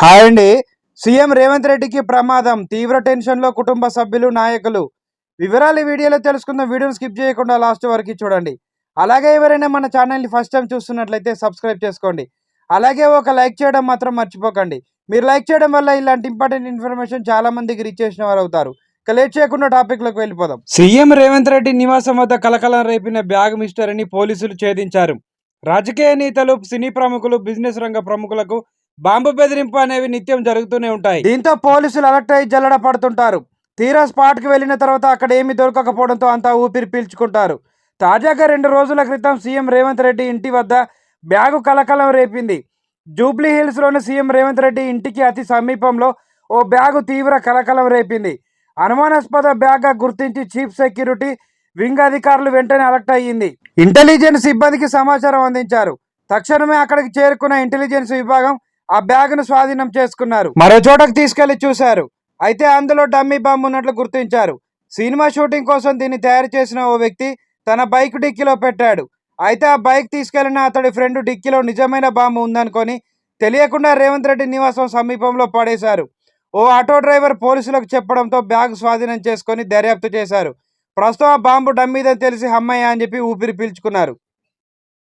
Hi అండి. CM Revanth రెడ్డికి ప్రమాదం. తీవ్ర టెన్షన్లో కుటుంబ సభ్యులు నాయకులు. వివరాలు వీడియోలో తెలుసుకుందాం. వీడియోని స్కిప్ చేయకుండా లాస్ట్ వరకు చూడండి. అలాగే ఎవరైనా మన ఛానల్ని ఫస్ట్ టైం చూస్తున్నట్లయితే సబ్స్క్రైబ్ చేసుకోండి. అలాగే ఒక లైక్ చేయడం మాత్రం మర్చిపోకండి. మీరు లైక్ చేయడం వల్ల ఇలాంటి ఇంపార్టెంట్ ఇన్ఫర్మేషన్ చాలా మందికి రీచ్ చేసిన వారు అవుతారు. కలెక్ట్ లేట్ చేయకుండా టాపిక్లోకి వెళ్ళిపోదాం. సీఎం రేవంత్ రెడ్డి నివాసం వద్ద కలకలం రేపిన బ్యాగ్ మిస్టర్ అని పోలీసులు ఛేదించారు. రాజకీయ నేతలు సినీ ప్రముఖులు బిజినెస్ రంగ ప్రముఖులకు బాంబు బెదిరింపు అనేవి నిత్యం జరుగుతూనే ఉంటాయి. దీంతో పోలీసులు అలర్ట్ అయి జల్లడ పడుతుంటారు. తీరా స్పాట్కి వెళ్ళిన తర్వాత అక్కడ ఏమీ దొరకకపోవడంతో అంతా ఊపిరి పీల్చుకుంటారు. తాజాగా రెండు రోజుల క్రితం సీఎం రేవంత్ రెడ్డి ఇంటి వద్ద బ్యాగు కలకలం రేపింది. జూబ్లీ హిల్స్లోని సీఎం రేవంత్ రెడ్డి ఇంటికి అతి సమీపంలో ఓ బ్యాగు తీవ్ర కలకలం రేపింది. అనుమానాస్పద బ్యాగ్గా గుర్తించి చీఫ్ సెక్యూరిటీ వింగ్ అధికారులు వెంటనే అలర్ట్ అయ్యింది. ఇంటెలిజెన్స్ సిబ్బందికి సమాచారం అందించారు. తక్షణమే అక్కడికి చేరుకున్న ఇంటెలిజెన్స్ విభాగం ఆ బ్యాగ్ను స్వాధీనం చేసుకున్నారు. మరో చోటకు తీసుకెళ్ళి చూశారు. అయితే అందులో డమ్మీ బాంబు ఉన్నట్లు గుర్తించారు. సినిమా షూటింగ్ కోసం దీన్ని తయారు చేసిన ఓ వ్యక్తి తన బైక్ డిక్కీలో పెట్టాడు. అయితే ఆ బైక్ తీసుకెళ్ళిన అతడి ఫ్రెండ్ డిక్కీలో నిజమైన బాంబు ఉందనుకొని తెలియకుండా రేవంత్ రెడ్డి నివాసం సమీపంలో పడేశారు. ఓ ఆటో డ్రైవర్ పోలీసులకు చెప్పడంతో బ్యాగ్ స్వాధీనం చేసుకొని దర్యాప్తు చేశారు. ప్రస్తుతం ఆ బాంబు డమ్మీదని తెలిసి హమ్మయ్య అని చెప్పి ఊపిరి పీల్చుకున్నారు.